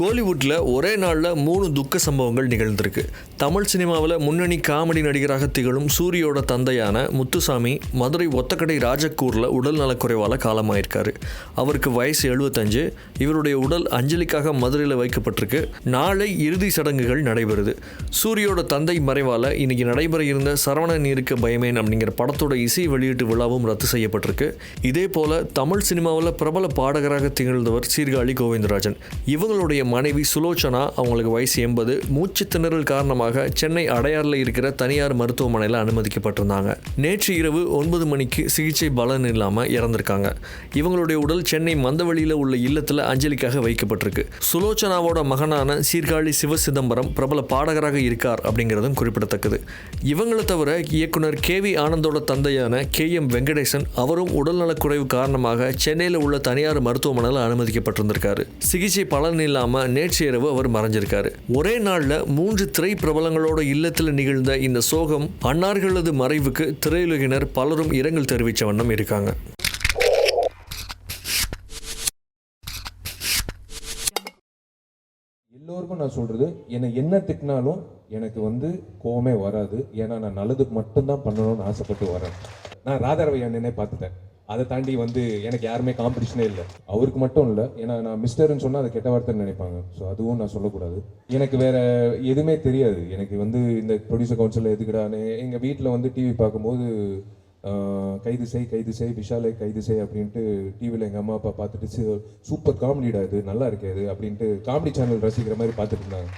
கோலிவுட்டில் ஒரே நாளில் மூணு துக்க சம்பவங்கள் நிகழ்ந்திருக்கு. தமிழ் சினிமாவில் முன்னணி காமெடி நடிகராக திகழும் சூரியோட தந்தையான முத்துசாமி மதுரை ஒத்தக்கடை ராஜக்கூரில் உடல் நலக்குறைவால் காலமாயிருக்காரு. அவருக்கு வயசு எழுபத்தஞ்சு இவருடைய உடல் அஞ்சலிக்காக மதுரையில் வைக்கப்பட்டிருக்கு. நாளை இறுதி சடங்குகள் நடைபெறுது. சூரியோட தந்தை மறைவால் இன்னைக்கு நடைபெற இருந்த சரவணன் இருக்க பயமேன் அப்படிங்கிற படத்தோட இசை வெளியீட்டு விழாவும் ரத்து செய்யப்பட்டிருக்கு. இதே போல தமிழ் சினிமாவில் பிரபல பாடகராக திகழ்ந்தவர் சீர்காழி கோவிந்தராஜன். இவங்களுடைய மனைவி சுலோச்சனா அவங்களுக்கு வயசு எண்பது மூச்சு திணறல் காரணமாக சென்னை அடையாறில் இருக்கிற தனியார் மருத்துவமனையில் அனுமதிக்கப்பட்டிருந்தாங்க. நேற்று இரவு ஒன்பது மணிக்கு சிகிச்சை பலன் இல்லாமல் இறந்திருக்காங்க. இவங்களுடைய உடல் சென்னை மந்தவெளியில் உள்ள இல்லத்தில் அஞ்சலிக்காக வைக்கப்பட்டிருக்கு. சுலோச்சனாவோட மகனான சீர்காழி சிவ சிதம்பரம் பிரபல பாடகராக இருக்கார் அப்படிங்கிறதும் குறிப்பிடத்தக்கது. இவங்களை தவிர இயக்குனர் கே வி ஆனந்தோட தந்தையான கே எம் வெங்கடேசன் அவரும் உடல்நலக்குறைவு காரணமாக சென்னையில் உள்ள தனியார் மருத்துவமனையில் அனுமதிக்கப்பட்டிருந்திருக்காரு. சிகிச்சை பலன் இல்லாமல் நேற்று இரவு அவர் மறைஞ்சிருக்காரு. ஒரே நாளில் மூன்று திரை பிரபலங்களோட இல்லத்தில் நிகழ்ந்த இந்த சோகம் அன்னார்களது மறைவுக்கு திரையுலகினர் பலரும் இரங்கல் தெரிவித்த வண்ணம் இருக்காங்க. எல்லோருக்கும் நான் சொல்கிறது என்னை என்ன திட்டினாலும் எனக்கு வந்து கோவமே வராது. ஏன்னா நான் நல்லதுக்கு மட்டும்தான் பண்ணணும்னு ஆசைப்பட்டு வரேன். நான் ராதாரவை அண்ணனே பார்த்துட்டேன். அதை தாண்டி வந்து எனக்கு யாருமே காம்படிஷனே இல்லை. அவருக்கு மட்டும் இல்லை. ஏன்னா நான் மிஸ்டர்னு சொன்னால் அதை கெட்ட வார்த்தைன்னு நினைப்பாங்க. ஸோ அதுவும் நான் சொல்லக்கூடாது. எனக்கு வேற எதுவுமே தெரியாது. எனக்கு வந்து இந்த ப்ரொடியூசர் கவுன்சிலில் எதுக்குடான்னு எங்கள் வீட்டில் வந்து டிவி பார்க்கும்போது கைது செய் கைது செய் விஷாலை கைது செய் அப்படின்ட்டு டிவியில் எங்கள் அம்மா அப்பா பார்த்துட்டு சூப்பர் காமெடிடா இது. நல்லா இருக்காது அப்படின்ட்டு காமெடி சேனல் ரசிக்கிற மாதிரி பார்த்துட்டு இருந்தாங்க.